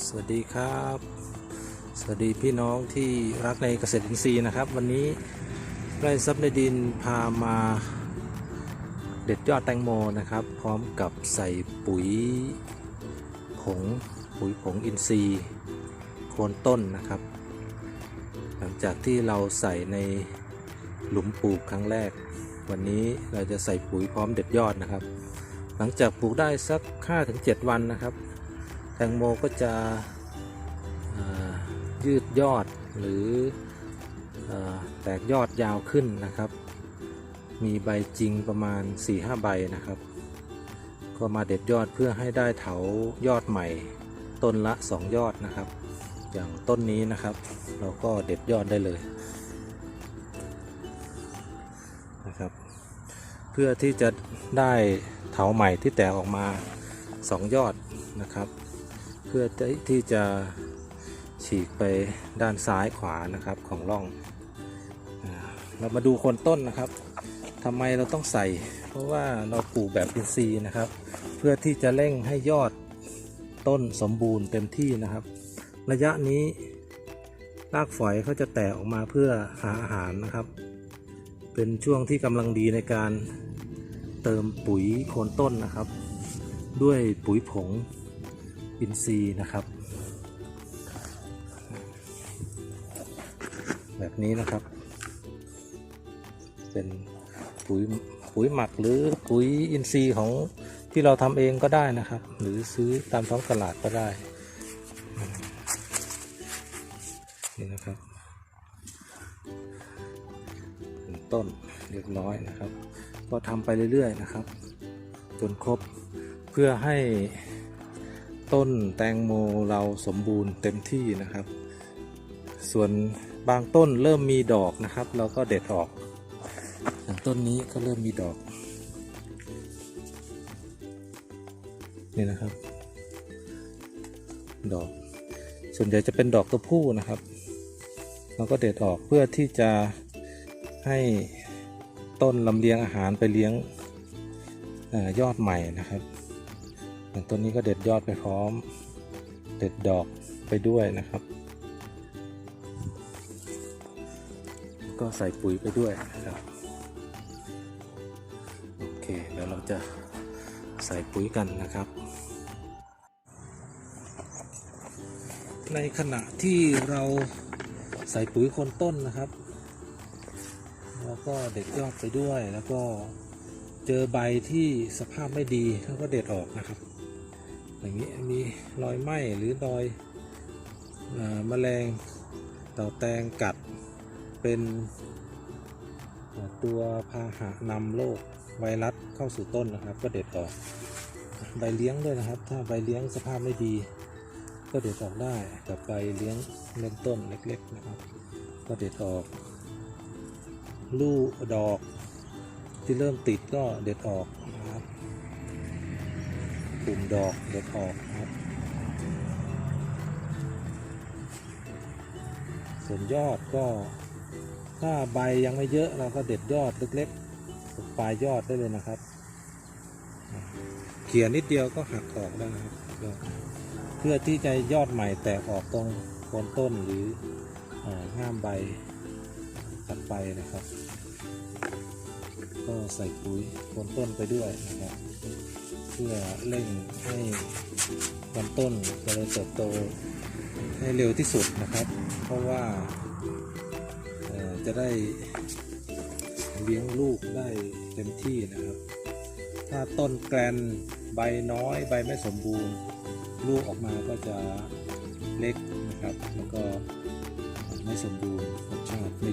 สวัสดีครับ สวัสดีพี่น้องที่รักในเกษตรอินทรีย์นะครับ วันนี้ไร่ซับในดินพามาเด็ดยอดแตงโมนะครับ พร้อมกับใส่ปุ๋ยผงปุ๋ยผงอินทรีย์โคนต้นนะครับ หลังจากที่เราใส่ในหลุมปลูกครั้งแรก วันนี้เราจะใส่ปุ๋ยพร้อมเด็ดยอดนะครับ หลังจากปลูกได้สัก 5-7 วันนะครับ งโมก็จะยืดยอดหรืออแตกยอดยาวขึ้นนะครับ มีใบจริงประมาณ 4-5 ใบนะครับ ก็มาเด็ดยอดเพื่อให้ได้เถายอดใหม่ ต้นละ 2 ยอดนะครับ อย่างต้นนี้นะครับ เราก็เด็ดยอดได้เลยนะครับ เพื่อที่จะได้เถาใหม่ที่แตกออกมา 2 ยอดนะครับ พื่อที่จะฉีกไปด้านซ้ายขวานะครับของร่อง เรามาดูโคนต้นนะครับทำไมเราต้องใส่ เพราะว่าเราปลูกแบบอินทรีย์นะครับ เพื่อที่จะเร่งให้ยอดต้นสมบูรณ์เต็มที่นะครับ ระยะนี้รากฝอยเขาจะแตกออกมาเพื่อหาอาหารนะครับ เป็นช่วงที่กำลังดีในการเติมปุ๋ยโคนต้นนะครับ ด้วยปุ๋ยผง อินทรีย์นะครับ แบบนี้นะครับ เป็นปุ๋ยปุ๋ยหมักหรือปุ๋ยอินทรีย์ของที่เราทำเองก็ได้นะครับ หรือซื้อตามท้องตลาดก็ได้นี่นะครับเป็นต้นเรียบร้อยนะครับ ก็ทำไปเรื่อยๆนะครับ จนครบเพื่อให้ ต้นแตงโมเราสมบูรณ์เต็มที่นะครับ ส่วนบางต้นเริ่มมีดอกนะครับ เราก็เด็ดออกอย่างต้นนี้ก็เริ่มมีดอก นี่นะครับ ดอก ส่วนใหญ่จะเป็นดอกตัวผู้นะครับ เราก็เด็ดออกเพื่อที่จะให้ต้นลำเลียงอาหารไปเลี้ยงยอดใหม่นะครับ อย่างต้นนี้ก็เด็ดยอดไปพร้อม เด็ดดอกไปด้วยนะครับ ก็ใส่ปุ๋ยไปด้วยนะครับโอเคเดี๋ยวเราจะใส่ปุ๋ยกันนะครับ ในขณะที่เราใส่ปุ๋ยคนต้นนะครับ แล้วก็เด็ดยอดไปด้วยแล้วก็เจอใบที่สภาพไม่ดีเขาก็เด็ดออกนะครับ อย่างนี้มีรอยไหม้หรือรอยอ่อแมลงเต่าแตงกัดเป็นตัวพาหะนำโรคไวรัสเข้าสู่ต้นนะครับ ก็เด็ดออกใบเลี้ยงด้วยนะครับ ถ้าใบเลี้ยงสภาพไม่ดี ก็เด็ดออกได้กับใบเลี้ยงเริ่มต้นเล็กๆนะครับ ก็เด็ดออกลูกดอกที่เริ่มติดก็เด็ดออกนะ กลุ่มดอกเด็ดออกครับ ส่วนยอดก็ถ้าใบยังไม่เยอะเราก็เด็ดยอดเล็กๆปลายยอดได้เลยนะครับ เขียนิดเดียวก็หักออกได้นะครับเพื่อที่จะยอดใหม่แตกออกตรงโคนต้นหรือเอ่อง่ามใบตัดไปนะครับ ก็ใส่ปุ๋ยโคนต้นไปด้วยนะครับ เพื่อเร่งให้ลำต้นเจริญเติบโตให้เร็วที่สุดนะครับ เพราะว่าจะได้เลี้ยงลูกได้เต็มที่นะครับ ถ้าต้นแกลนใบน้อยใบไม่สมบูรณ์ลูกออกมาก็จะเล็กนะครับ แล้วก็ไม่สมบูรณ์รสชาติไม่